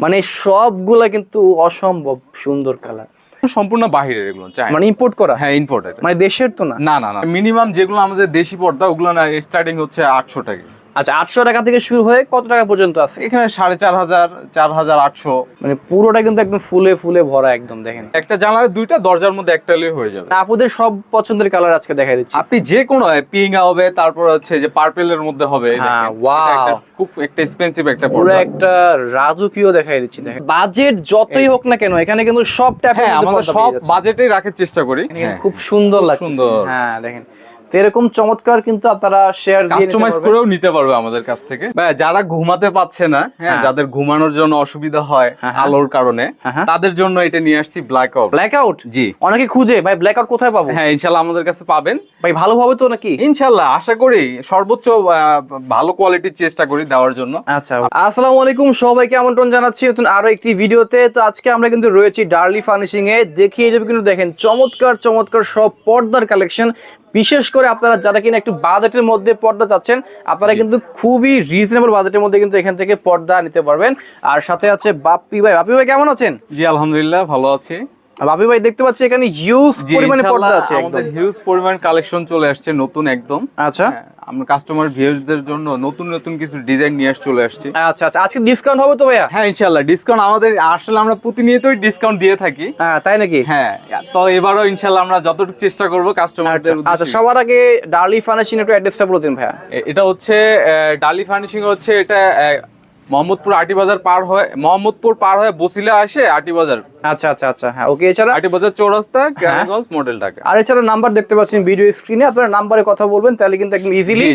মানে সবগুলা কিন্তু অসম্ভব সুন্দর কালার সম্পূর্ণ বাহিরের এগুলো মানে ইম্পোর্ট করা? হ্যাঁ ইম্পোর্টেড মানে দেশের তো না? না না না। মিনিমাম যেগুলো আমাদের দেশি পর্দা ওগুলো না স্টার্টিং হচ্ছে আটশো টাকা। আচ্ছা আটশো টাকা থেকে শুরু হয়ে কত টাকা পর্যন্ত আছে? এখানে সাড়ে চার হাজার চার হাজার আটশো। মানে পুরোটা কিন্তু একদম ফুলে ফুলে ভরা একদম দেখেন। একটা জানালা দুইটা দরজার মধ্যে একটা হলেই হয়ে যাবে। আপুদের সব পছন্দের কালার আজকে দেখা দিচ্ছি। আপনি যে কোনো পিঙ্ক হবে তারপর হচ্ছে যে পার্পেলের মধ্যে হবে হ্যাঁ, খুব একটা এক্সপেন্সিভ একটা পুরো একটা রাজকীয় দেখাই দিচ্ছি দেখেন। বাজেট যতই হোক না কেন এখানে কিন্তু সব ট্যাপের হ্যাঁ আমরা সব বাজেটেই রাখার চেষ্টা করি। হ্যাঁ। খুব সুন্দর লাগছে সুন্দর। হ্যাঁ দেখেন। তো এরকম চমৎকার কিন্তু আপনারা শেয়ার কাস্টমাইজ করেও নিতে পারবে আমাদের কাছ থেকে। যারা ঘুমাতে পাচ্ছে না হ্যাঁ হ্যাঁ। যাদের ঘুমানোর জন্য অসুবিধা হয় হ্যাঁ, হ্যাঁ। আলোর কারণে। তাদের জন্য এটা নিয়ে আসছি ব্ল্যাক আউট ব্ল্যাক আউট জি। অনেকে খুঁজে ভাই ব্ল্যাক আউট কোথায় পাবো? হ্যাঁ ইনশাল্লাহ আমাদের কাছে পাবেন। ভাই ভালো হবে তো নাকি? ইনশাল্লাহ আশা করি সর্বোচ্চ ভালো কোয়ালিটির চেষ্টা করি দেওয়ার জন্য। আচ্ছা আসসালামু আলাইকুম সবাইকে আমন্ত্রণ জানাচ্ছি নতুন আরও একটি ভিডিওতে। তো আজকে আমরা কিন্তু রয়েছি ডার্লি ফার্নিশিং এ দেখিয়ে দেবে কিন্তু দেখেন চমৎকার চমৎকার সব পর্দার কালেকশন বিশেষ করে আপনারা যারা কিনা একটু বাজেটের মধ্যে পর্দা চাচ্ছেন আপনারা কিন্তু খুবই রিজনেবল বাজেটের মধ্যে কিন্তু এখান থেকে পর্দা নিতে পারবেন। আর সাথে আছে বাপ্পি ভাই। বাপ্পি ভাই কেমন আছেন? জি আলহামদুলিল্লাহ ভালো আছি। আর ভাই দেখতে পাচ্ছি এখানে হিউজ পরিমাণে পর্দা আছে আমাদের হিউজ পরিমাণ কালেকশন চলে আসছে নতুন একদম। আচ্ছা। হ্যাঁ, আমরা কাস্টমার ভিউয়ারদের জন্য নতুন নতুন কিছু ডিজাইন নিয়ে আসে চলে আসছি। আচ্ছা আচ্ছা আজকে ডিসকাউন্ট হবে তো ভাইয়া? হ্যাঁ ইনশাল্লাহ ডিসকাউন্ট আমাদের আসলে আমরা প্রতিনিয়তই ডিসকাউন্ট দিয়ে থাকি। হ্যাঁ তাই নাকি? হ্যাঁ তো এবারও ইনশাল্লাহ আমরা যতটুকু চেষ্টা করব আচ্ছা কাস্টমারদের আচ্ছা সবার আগে ডালি ফার্নিশিং একটু অ্যাড্রেসটা বলে দিন ভাইয়া। এটা হচ্ছে ডালি ফার্নিশিং হচ্ছে এটা মোহাম্মদপুর আটি বাজার পার হয়ে মোহাম্মদপুর পার হয়ে বসিলা আসে আটি বাজার। আচ্ছা আচ্ছা আচ্ছা হ্যাঁ ওকে এছাড়া? আটি বাজার চৌরাস্তা কেরানীগঞ্জ মডেল ঢাকা আর এছাড়া নাম্বার দেখতে পাচ্ছেন ভিডিও স্ক্রিনে আপনারা নাম্বারে কথা বলবেন তাহলে কিন্তু একদম ইজিলি।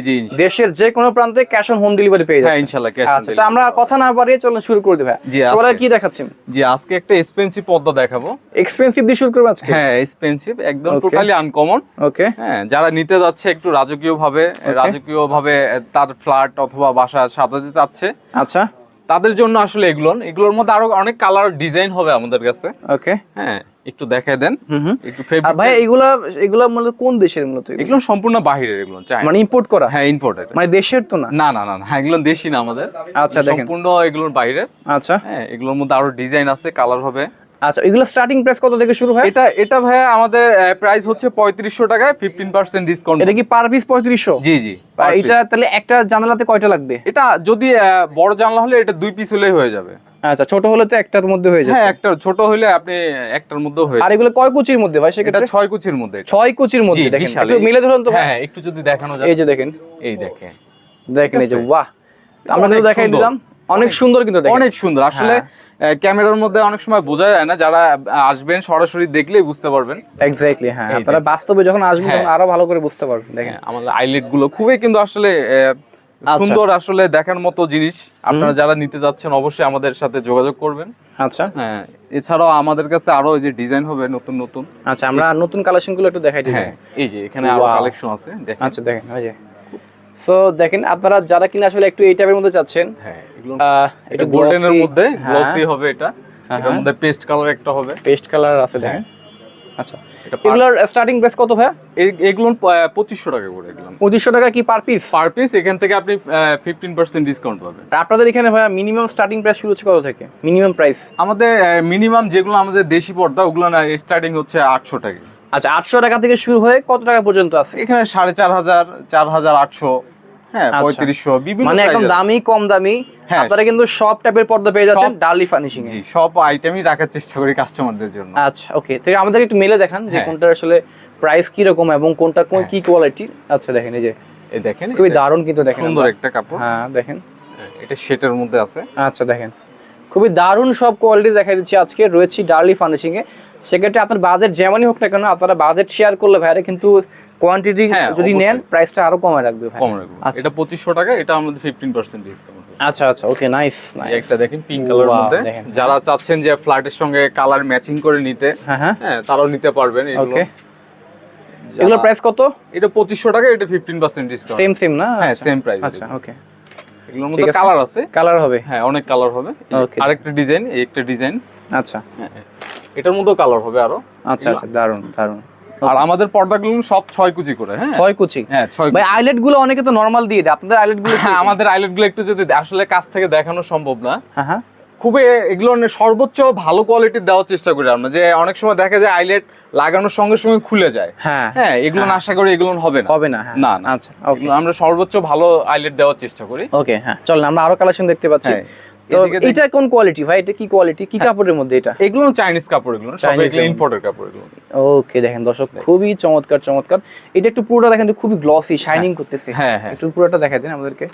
দেশের যে কোনো প্রান্তে ক্যাশ অন হোম ডেলিভারি পেয়ে হ্যাঁ যাচ্ছেন। ইনশাল্লাহ ক্যাশ আচ্ছা তো আমরা কথা না বাড়িয়ে চলুন শুরু করে দেবো সবার কি দেখাচ্ছেন? জি আজকে একটা এক্সপেন্সিভ পদ্মা দেখাবো। এক্সপেন্সিভ দিয়ে শুরু করব আজকে? হ্যাঁ এক্সপেন্সিভ একদম টোটালি আনকমন ওকে হ্যাঁ যারা নিতে যাচ্ছে একটু রাজকীয় ভাবে রাজকীয় ভাবে তার ফ্ল্যাট অথবা বাসা সাজাতে চাচ্ছে। আচ্ছা। তাদের জন্য আসলে এগুলো এগুলোর মধ্যে আরও অনেক কালার ডিজাইন হবে আমাদের কাছে। ওকে হ্যাঁ একটু দেখায় দেন। একটু ফেভারিট ভাই এগুলা এগুলা মূলত কোন দেশের মূলত এগুলো? এগুলো সম্পূর্ণ বাহিরের এগুলো চাই মানে ইম্পোর্ট করা? হ্যাঁ ইম্পোর্টেড মানে দেশের তো না? না না না হ্যাঁ এগুলো দেশি না আমাদের। আচ্ছা দেখেন। সম্পূর্ণ এগুলোর বাইরের আচ্ছা। হ্যাঁ এগুলোর মধ্যে আরও ডিজাইন আছে কালার হবে। আচ্ছা এগুলো স্টার্টিং প্রাইস কত থেকে শুরু হয়? এটা এটা ভাইয়া আমাদের প্রাইস হচ্ছে পঁয়ত্রিশশো টাকায় ফিফটিন পার্সেন্ট ডিসকাউন্ট এটা কি পার পিস পঁয়ত্রিশশো? জি জি এটা তাহলে একটা জানালাতে কয়টা লাগবে? এটা যদি বড় জানলা হলে এটা দুই পিস হলেই হয়ে যাবে। আচ্ছা ছোট হলে তো একটার মধ্যে হয়ে হ্যাঁ একটা ছোট হলে আপনি একটার মধ্যেও হয়ে আর এগুলো কয় কুচির মধ্যে ভাই এটা সেক্ষেত্রে? ছয় কুচির মধ্যে। ছয় কুচির মধ্যে দেখেন একটু মিলে ধরুন তো ভাই। হ্যাঁ হ্যাঁ, একটু যদি দেখানো যায়। এই যে দেখেন। এই দেখেন। দেখেন এই যে বাহ। আমরা কিন্তু দেখাই দিলাম। অনেক সুন্দর কিন্তু অনেক সুন্দর। আসলে হ্যাঁ। ক্যামেরার মধ্যে অনেক সময় বোঝা যায় না যারা আসবেন সরাসরি দেখলেই বুঝতে পারবেন। এক্স্যাক্টলি হ্যাঁ। আপনারা বাস্তবে যখন আসবেন হ্যাঁ। তখন আরও ভালো করে বুঝতে পারবেন দেখেন। হ্যাঁ, আমাদের আইলেটগুলো খুবই কিন্তু আসলে আচ্ছা। সুন্দর আসলে দেখার মতো জিনিস। আপনারা যারা নিতে যাচ্ছেন অবশ্যই আমাদের সাথে যোগাযোগ করবেন। আচ্ছা। হ্যাঁ এছাড়াও আমাদের কাছে আরও যে ডিজাইন হবে নতুন নতুন। আচ্ছা আমরা নতুন কালেকশনগুলো একটু দেখাই দিই। হ্যাঁ এই যে এখানে আরও কালেকশন আছে দেখেন। আচ্ছা দেখেন ওই যে। সো দেখেন আপনারা যারা কিনা আসলে একটু এই টাইপের মধ্যে চাচ্ছেন হ্যাঁ এটা গোল্ডেনের মধ্যে হ্যাঁ, গ্লসি হবে এটা। হ্যাঁ, এটার হ্যাঁ। মধ্যে পেস্ট কালার একটা হবে। পেস্ট কালার আছে দেখেন। আচ্ছা এগুলোর স্টার্টিং প্রাইস কত ভাই এগুলো পঁচিশশো টাকা করে এগুলো। পঁচিশশো টাকা কি পার পিস পার পিস এখান থেকে আপনি ফিফটিন পার্সেন্ট ডিসকাউন্ট পাবেন। আপনাদের এখানে ভাইয়া মিনিমাম স্টার্টিং প্রাইস শুরু হচ্ছে কত থেকে? মিনিমাম প্রাইস আমাদের মিনিমাম যেগুলো আমাদের দেশি পর্দা ওগুলো না স্টার্টিং হচ্ছে আটশো টাকা। আচ্ছা আটশো টাকা থেকে শুরু হয়ে কত টাকা পর্যন্ত আছে? এখানে সাড়ে চার হাজার চার হাজার আটশো হ্যাঁ আচ্ছা। পঁয়ত্রিশশো বিভিন্ন মানে একদম দামি কম দামি। হ্যাঁ। আপনারা কিন্তু সব টাইপের পর্দা পেয়ে যাচ্ছেন ডার্লি ফার্নিশিং জি সব আইটেমই রাখার চেষ্টা করি কাস্টমারদের জন্য। আচ্ছা ওকে তো আমাদের একটু মেলে দেখান যে হ্যাঁ। কোনটার আসলে প্রাইস কি রকম এবং কোনটা কোন কি কোয়ালিটি আচ্ছা দেখেন এই যে এই দেখেন খুবই দারুণ কিন্তু দেখেন সুন্দর একটা কাপড়। হ্যাঁ দেখেন। হ্যাঁ, এটা সেটের মধ্যে আছে। আচ্ছা দেখেন। খুবই দারুণ সব কোয়ালিটি দেখা দিচ্ছি আজকে। রয়েছি ডার্লি ফার্নিশিং এ সেক্ষেত্রে আপনার বাজেট যেমনই হোক না কেন আপনারা বাজেট শেয়ার করলে ভাইরা কিন্তু কোয়ান্টিটি হ্যাঁ, যদি নেন প্রাইসটা আরও কমে রাখবে ভাই কম রাখব। আচ্ছা। এটা পঁচিশশো টাকা এটা আমাদের ফিফটিন পার্সেন্ট ডিসকাউন্ট আচ্ছা আচ্ছা ওকে নাইস নাইস একটা দেখেন পিঙ্ক কালার মধ্যে। যারা চাচ্ছেন যে ফ্ল্যাটের সঙ্গে কালার ম্যাচিং করে নিতে হ্যাঁ হ্যাঁ। হ্যাঁ তারাও নিতে পারবেন এগুলো। ওকে এগুলোর প্রাইস কত? এটা পঁচিশশো টাকা এটা fifteen percent discount same same না? হ্যাঁ। সেম প্রাইস আচ্ছা ওকে এগুলোর মধ্যে কালার আছে। কালার হবে? হ্যাঁ অনেক কালার হবে। আরেকটা ডিজাইন একটা ডিজাইন আচ্ছা। এটার মধ্যেও কালার হবে আরও। আচ্ছা আচ্ছা দারুণ দারুণ আর আমাদের পর্দাগুলো সব ছয় কুচি করে হ্যাঁ? ছয় কুচি? হ্যাঁ ছয় ভাই আইলেটগুলো অনেকে তো নরমাল দিয়ে দেয়। আপনাদের আইলেটগুলো হ্যাঁ আমাদের আইলেটগুলো একটু যদি আসলে কাছ থেকে দেখানো সম্ভব না হ্যাঁ হ্যাঁ। খুবই এগুলো সর্বোচ্চ ভালো কোয়ালিটির দেওয়ার চেষ্টা করি আমরা। যে অনেক সময় দেখা যায় আইলেট লাগানোর সঙ্গে সঙ্গে খুলে যায়। হ্যাঁ। হ্যাঁ এগুলো হ্যাঁ। আশা করি এগুলো হবে না। হবে না হ্যাঁ। না, না। আচ্ছা আমরা সর্বোচ্চ ভালো আইলেট দেওয়ার চেষ্টা করি। ওকে হ্যাঁ। চল আমরা আরও কালেকশন দেখতে পাচ্ছি। হ্যাঁ, তো এটা কোন কোয়ালিটি ভাই? এটা কি কোয়ালিটি কি কাপড়ের মধ্যে এটা? এগুলো চাইনিজ কাপড় এগুলো সব এগুলো কাপড়। ইম্পোর্টের কাপড় এগুলো। ওকে দেখেন দর্শক খুবই চমৎকার চমৎকার। এটা একটু পুরোটা দেখেন খুবই গ্লসি শাইনিং করতেছে। হ্যাঁ, হ্যাঁ। একটু পুরোটা দেখাই দিন আমাদেরকে।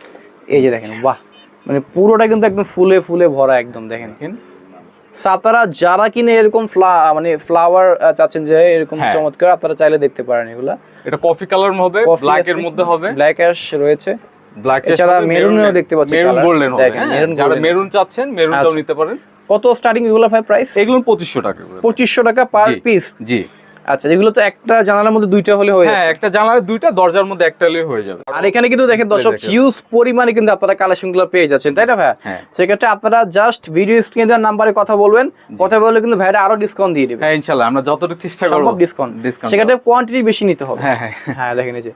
এই যে দেখেন বাহ। মানে পুরোটা কিন্তু একদম ফুলে ফুলে ভরা একদম দেখেন। সাতারা যারা কিনে এরকম মানে ফ্লাওয়ার চাচ্ছেন যে এরকম হ্যাঁ। চমৎকার আপনারা চাইলে দেখতে পারেন এগুলা। এটা কফি কালার হবে ব্ল্যাক এর মধ্যে হবে। ব্ল্যাক অ্যাশ রয়েছে। ব্ল্যাক এছাড়া মেরুনেও দেখতে পাচ্ছি মেরুন। গোল্ডেন হবে দেখেন, হ্যাঁ, মেরুন যারা মেরুন চাচ্ছেন মেরুনটাও আচ্ছা। নিতে পারেন। কত স্টার্টিং এগুলো ভাই প্রাইস? এগুলো পঁচিশশো টাকা করে। পঁচিশশো টাকা পার পিস জি। আচ্ছা এগুলো তো একটা জানালার মধ্যে দুইটা হলে হয়ে হ্যাঁ একটা জানালা দুইটা দরজার মধ্যে একটা হলে হয়ে যাবে। আর এখানে কিন্তু দেখেন দর্শক হিউজ পরিমাণে কিন্তু আপনারা কালেকশনগুলো পেয়ে যাচ্ছেন তাই না ভাই হ্যাঁ। সেক্ষেত্রে আপনারা জাস্ট ভিডিও স্ক্রিনে দেওয়ার নাম্বারে কথা বলবেন কথা বললে কিন্তু ভাইরা আরও ডিসকাউন্ট দিয়ে দিবে। হ্যাঁ ইনশাআল্লাহ আমরা যতটুকু চেষ্টা করব সম্ভব ডিসকাউন্ট ডিসকাউন্ট সেক্ষেত্রে কোয়ান্টিটি বেশি নিতে হবে। হ্যাঁ হ্যাঁ। হ্যাঁ দেখেন এই যে।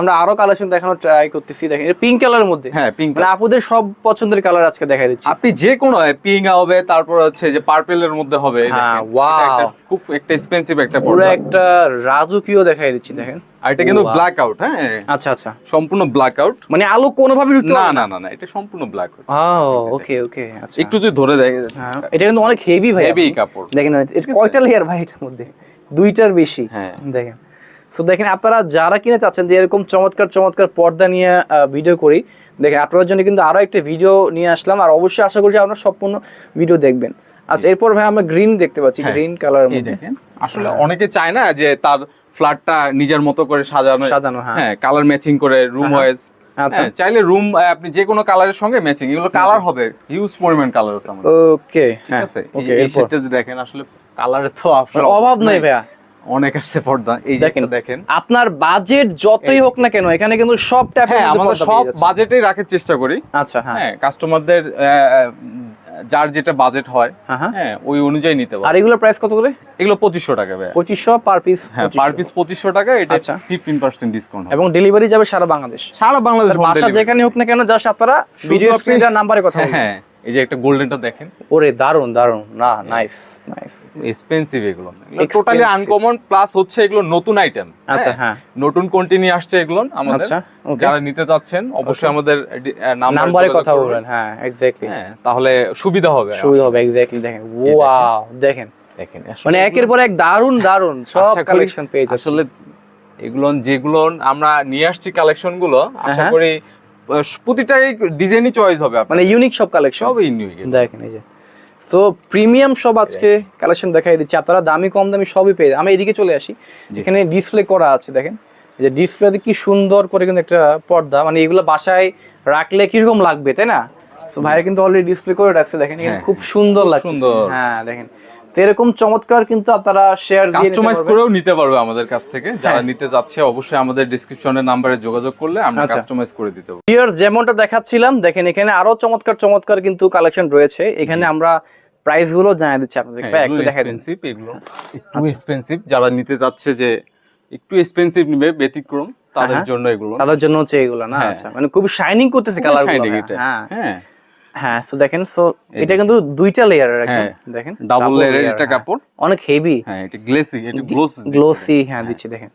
আমরা আরও কালেকশন দেখানোর ট্রাই করতেছি দেখেন এটা পিঙ্ক কালারের মধ্যে। হ্যাঁ পিঙ্ক মানে আপুদের সব পছন্দের কালার আজকে দেখাই দিচ্ছি। আপনি যে কোনো পিঙ্ক হবে তারপর হচ্ছে যে পার্পেলের মধ্যে হবে হ্যাঁ, wow. খুব একটা এক্সপেন্সিভ একটা পুরো একটা রাজকীয় দেখাই দিচ্ছি দেখেন। আর এটা কিন্তু ব্ল্যাক আউট হ্যাঁ? আচ্ছা আচ্ছা। সম্পূর্ণ ব্ল্যাক আউট মানে আলো কোনোভাবে না না না? না এটা সম্পূর্ণ ব্ল্যাক আউট ওকে ওকে আচ্ছা। একটু যদি ধরে দেয় হ্যাঁ, এটা কিন্তু অনেক হেভি ভাই হেভি কাপড়। দেখেন এটা কয়টা লেয়ার ভাই এটার মধ্যে? দুইটার বেশি। হ্যাঁ। দেখেন। তো দেখেন আপনারা যারা কিনে চাচ্ছেন যে এরকম চমৎকার চমৎকার পর্দা নিয়ে ভিডিও করি দেখেন আপনাদের জন্য কিন্তু আরও একটা ভিডিও নিয়ে আসলাম। আর অবশ্যই আশা করছি আপনারা সম্পূর্ণ ভিডিও দেখবেন। আচ্ছা এরপর ভাই আমরা গ্রিন দেখতে পাচ্ছি হ্যাঁ। গ্রিন এই মধ্যে। দেখেন। আসলে অনেকে চায় না যে তার ফ্ল্যাটটা নিজের মতো করে সাজানো সাজানো হ্যাঁ। হ্যাঁ কালার ম্যাচিং করে রুম হ্যাঁ। ওয়াইজ আচ্ছা। চাইলে রুম আপনি যে কোনো কালারের সঙ্গে ম্যাচিং এগুলো কালার হবে হিউজ পরিমাণ কালার আছে আমাদের। ওকে ঠিক হ্যাঁ আছে? ওকে এই- সেটটা যে দেখেন আসলে কালারের তো মানে অভাব নাই ভাইয়া। অনেক আসছে পর্দা। এই দেখেন। দেখেন। আপনার বাজেট যতই হোক না কেন এখানে কিন্তু সব ট্যাপ হ্যাঁ আমাদের সব বাজেটেই রাখার চেষ্টা করি। আচ্ছা হ্যাঁ। হ্যাঁ কাস্টমারদের যার যেটা বাজেট হয় হ্যাঁ হ্যাঁ। হ্যাঁ ওই অনুযায়ী নিতে আর এগুলো প্রাইস কত করে? এগুলো পঁচিশশো টাকা ভাই পঁচিশশো পার পিস হ্যাঁ পার পিস পঁচিশশো টাকা এটা। ফিফটিন পার্সেন্ট ডিসকাউন্ট এবং ডেলিভারি যাবে সারা বাংলাদেশ। সারা বাংলাদেশ বাসা যেখানে হোক না কেন যা আপনারা ভিডিও স্ক্রিনটার নাম্বারে কথা হ্যাঁ। এই যে একটা গোল্ডেনটা দেখেন। ওরে দারুণ দারুণ না নাইস নাইস এক্সপেন্সিভ এগুলো। টোটালি আনকমন প্লাস হচ্ছে এগুলো নতুন আইটেম আচ্ছা হ্যাঁ। নতুন কন্টিনিউ আসছে এগুলো আমাদের। আচ্ছা যারা নিতে চাচ্ছেন অবশ্যই আমাদের নাম্বারে কথা বলবেন হ্যাঁ এক্স্যাক্টলি হ্যাঁ তাহলে সুবিধা হবে সুবিধা হবে এক্স্যাক্টলি দেখেন। ওয়াও দেখেন। দেখেন। মানে একের পর এক দারুণ দারুণ সব কালেকশন পেয়ে আসলে এগুলো যেগুলো আমরা নিয়ে আসছি কালেকশনগুলো আশা হ্যাঁ। করি প্রতিটাই ডিজাইনই চয়েস হবে মানে ইউনিক সব কালেকশন সবই ইউনিক দেখেন এই যে। তো প্রিমিয়াম সব আজকে কালেকশন দেখাই দিচ্ছি। আপনারা দামি কম দামি সবই পেয়ে আমি এদিকে চলে আসি। এখানে ডিসপ্লে করা আছে দেখেন। যে ডিসপ্লেতে কি সুন্দর করে কিন্তু একটা পর্দা মানে এগুলো বাসায় রাখলে কীরকম লাগবে তাই না? তো ভাইয়া কিন্তু অলরেডি ডিসপ্লে করে রাখছে দেখেন। এখানে হ্যাঁ, খুব সুন্দর লাগছে সুন্দর। হ্যাঁ দেখেন। তো এরকম চমৎকার কিন্তু আপনারা শেয়ার কাস্টমাইজ করেও নিতে পারবে আমাদের কাছ থেকে। যারা হ্যাঁ। নিতে যাচ্ছে অবশ্যই আমাদের ডিসক্রিপশনের নাম্বারে যোগাযোগ করলে আমরা আচ্ছা। কাস্টমাইজ করে দিতে পারব। ভিউয়ার যেমনটা দেখাচ্ছিলাম দেখেন এখানে আরও চমৎকার চমৎকার কিন্তু কালেকশন রয়েছে। এখানে আমরা প্রাইসগুলো জানিয়ে দিচ্ছি আপনাদেরকে। ভাই একটু দেখাই দিন। এগুলো একটু এক্সপেন্সিভ যারা নিতে যাচ্ছে যে একটু এক্সপেন্সিভ নিবে ব্যতিক্রম তাদের হ্যাঁ। জন্য এগুলো। তাদের জন্য হচ্ছে এগুলো না? হ্যাঁ। আচ্ছা মানে খুব শাইনিং করতেছে কালার Shining হ্যাঁ। হ্যাঁ হ্যাঁ সো দেখেন সো এটা কিন্তু দুইটা লেয়ারের একদম হ্যাঁ। দেখেন। ডাবল লেয়ারের হ্যাঁ। কাপড়। অনেক হেভি হ্যাঁ এটা গ্লেসি এটা গ্লোস গ্লোসি হ্যাঁ দিচ্ছি দেখেন।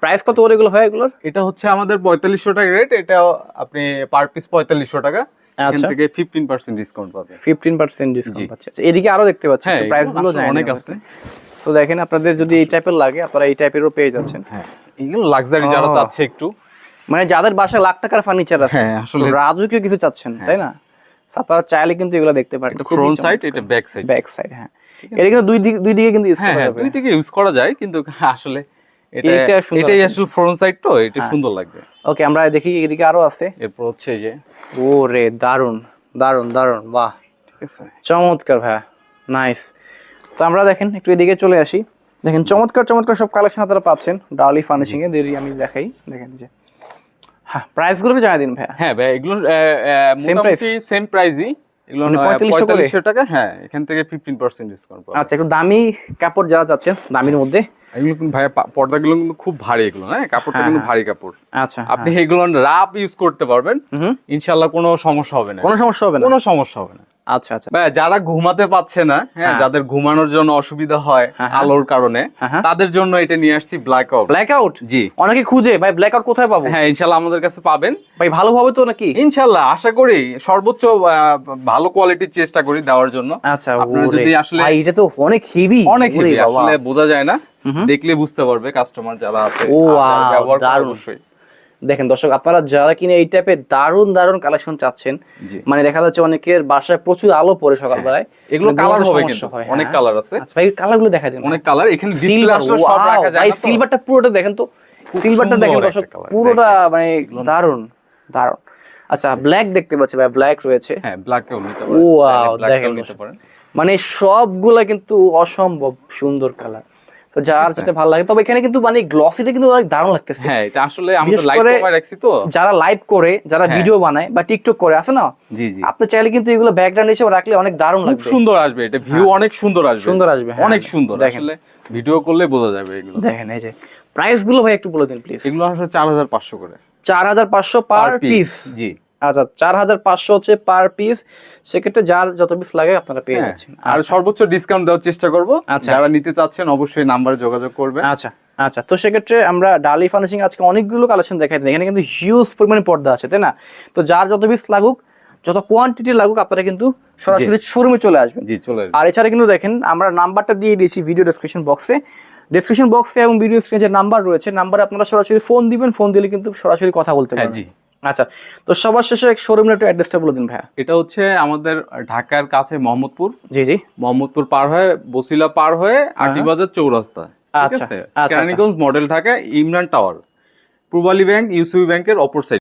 প্রাইস কত করে এগুলো ভাই এগুলোর? এটা হচ্ছে আমাদের পঁয়তাল্লিশশো টাকা রেট এটা আপনি পার পিস পঁয়তাল্লিশশো টাকা। এখান আচ্ছা। থেকে ফিফটিন পার্সেন্ট ডিসকাউন্ট পাবে ফিফটিন পার্সেন্ট ডিসকাউন্ট পাচ্ছে এদিকে আরও দেখতে পাচ্ছি হ্যাঁ প্রাইসগুলো অনেক আছে। সো দেখেন আপনাদের যদি এই টাইপের লাগে আপনারা এই টাইপেরও পেয়ে যাচ্ছেন। হ্যাঁ এগুলো লাক্সারি যারা চাচ্ছে একটু। মানে যাদের বাসায় লাখ টাকার ফার্নিচার আছে হ্যাঁ, আসলে- হ্যাঁ। তো কিছু চাচ্ছেন তাই না? আপনারা চাইলে কিন্তু এগুলো দেখতে পারেন। এটা ফ্রন্ট সাইড এটা ব্যাক সাইড ব্যাক সাইড হ্যাঁ। এটা কিন্তু দুই দিক দুই দিকে কিন্তু ইউজ হ্যাঁ করা হ্যাঁ যাবে। দুই থেকে ইউজ করা যায় কিন্তু আসলে এটা এটাই আসলে ফ্রন্ট সাইড তো এটা হ্যাঁ। সুন্দর লাগবে। ওকে আমরা দেখি এদিকে আরও আছে। এরপর হচ্ছে যে ও রে দারুণ দারুণ দারুণ বাহ। ঠিক আছে। চমৎকার ভাইয়া। নাইস তো আমরা দেখেন একটু এদিকে চলে আসি। দেখেন চমৎকার চমৎকার সব কালেকশন আপনারা পাচ্ছেন। ডার্লি ফার্নিশিং এ দেরি আমি দেখাই। দেখেন যে। হ্যাঁ প্রাইসগুলো দিন হ্যাঁ ভাই এগুলো মোটামুটি সেম প্রাইসই এগুলো মানে 4500 করে? পঁয়তাল্লিশশো টাকা হ্যাঁ এখান থেকে ফিফটিন পার্সেন্ট ডিসকাউন্ট পাবে আচ্ছা একটু দামি কাপড় যারা যাচ্ছে দামির মধ্যে। এগুলো কিন্তু ভাই পর্দাগুলো কিন্তু খুব ভারী এগুলো হ্যাঁ কাপড়টা হ্যাঁ, কিন্তু হ্যাঁ। ভারী কাপড়। আচ্ছা আপনি এগুলো রাপ ইউজ করতে পারবেন। ইনশাল্লাহ কোনো সমস্যা হবে না। কোনো সমস্যা হবে না? কোনো সমস্যা হবে না। আচ্ছা আচ্ছা। ভাই, যারা ঘুমাতে পাচ্ছে না হ্যাঁ হ্যাঁ। যাদের ঘুমানোর জন্য অসুবিধা হয় হ্যাঁ, হ্যাঁ। আলোর কারণে। তাদের জন্য এটা নিয়ে আসছি ব্ল্যাক আউট ব্ল্যাক আউট জি। অনেকে খুঁজে ভাই ব্ল্যাক আউট কোথায় পাবো? হ্যাঁ ইনশাল্লাহ আমাদের কাছে পাবেন। ভাই ভালো হবে তো নাকি? ইনশাল্লাহ আশা করি সর্বোচ্চ ভালো কোয়ালিটির চেষ্টা করি দেওয়ার জন্য। আচ্ছা যদি আসলে- এটা তো অনেক হেভি অনেক heavy, আসলে বোঝা যায় না। দেখলে বুঝতে পারবে কাস্টমার যারা আছে ও, ব্যবহার অবশ্যই। দেখেন দর্শক আপনারা যারা কিনে এই টাইপের দারুণ দারুণ কালেকশন চাচ্ছেন মানে দেখা যাচ্ছে অনেকের বাসায় প্রচুর আলো পড়ে সকালবেলায় এগুলো মানে কালার হবে কিন্তু। অনেক হ্যাঁ। কালার আছে। আচ্ছা ভাই কালারগুলো দেখা দিন। অনেক কালার এখানে ডিসপ্লে আসলে সব রাখা যায় ভাই সিলভারটা পুরোটা দেখেন তো। সিলভারটা দেখেন দর্শক পুরোটা মানে দারুণ দারুণ। আচ্ছা ব্ল্যাক দেখতে পাচ্ছি ভাই ব্ল্যাক রয়েছে। হ্যাঁ ব্ল্যাক কেও নিতে ও, পারেন ব্ল্যাক দেখেন মানে সবগুলা কিন্তু অসম্ভব সুন্দর কালার তো যার যেটা ভালো লাগে। তবে এখানে কিন্তু মানে গ্লসিটা কিন্তু অনেক দারুণ লাগতেছে। হ্যাঁ এটা আসলে আমরা করে- কমায় রাখছি তো। যারা লাইভ করে যারা হ্যাঁ। ভিডিও বানায় বা টিকটক করে আছে না? জি জি। আপনি চাইলে কিন্তু এগুলো ব্যাকগ্রাউন্ড হিসেবে রাখলে অনেক দারুণ খুব লাগবে। সুন্দর আসবে এটা ভিউ হ্যাঁ। অনেক সুন্দর আসবে। সুন্দর আসবে, হ্যাঁ, অনেক হ্যাঁ। সুন্দর। আসলে ভিডিও করলে বোঝা যাবে এগুলো। দেখেন এই যে। প্রাইসগুলো ভাই একটু বলে দিন প্লিজ এগুলো আসলে চার হাজার পাঁচশো করে। চার হাজার পাঁচশো পার পিস জি। আচ্ছা চার হাজার পাঁচশো হচ্ছে পার পিস সেক্ষেত্রে যার যত পিস লাগে আপনারা পেয়ে হ্যাঁ, যাচ্ছেন। আর আচ্ছা। সর্বোচ্চ ডিসকাউন্ট দেওয়ার চেষ্টা করব। আচ্ছা। যারা নিতে চাচ্ছেন অবশ্যই নাম্বারে যোগাযোগ করবেন। আচ্ছা আচ্ছা। তো সেক্ষেত্রে আমরা ডালি ফার্নিশিং আজকে অনেকগুলো কালেকশন দেখাই এখানে কিন্তু হিউজ পরিমাণে পর্দা আছে তাই না? তো যার যত পিস লাগুক যত কোয়ান্টিটি লাগুক আপনারা কিন্তু সরাসরি শোরুমে চলে আসবেন। জি চলে আর এছাড়া কিন্তু দেখেন আমরা নাম্বারটা দিয়ে দিয়েছি ভিডিও ডেসক্রিপশন বক্সে ডেসক্রিপশন বক্সে এবং ভিডিও স্ক্রিনে যে নাম্বার রয়েছে নাম্বারে আপনারা সরাসরি ফোন দিবেন ফোন দিলে কিন্তু সরাসরি কথা বলতে হ্যাঁ পারবেন। জি। আচ্ছা তো সবার শেষে শোরুমের একটু অ্যাড্রেসটা বলে দিন ভাইয়া। এটা হচ্ছে আমাদের ঢাকার কাছে মোহাম্মদপুর। জি জি। মোহাম্মদপুর পার হয়ে বসিলা পার হয়ে আটিবাজার চৌরাস্তা হ্যাঁ। আচ্ছা, আচ্ছা, Keraniganj model Dhaka Imran tower Purbali bank UCB ব্যাংকের অপর সাইড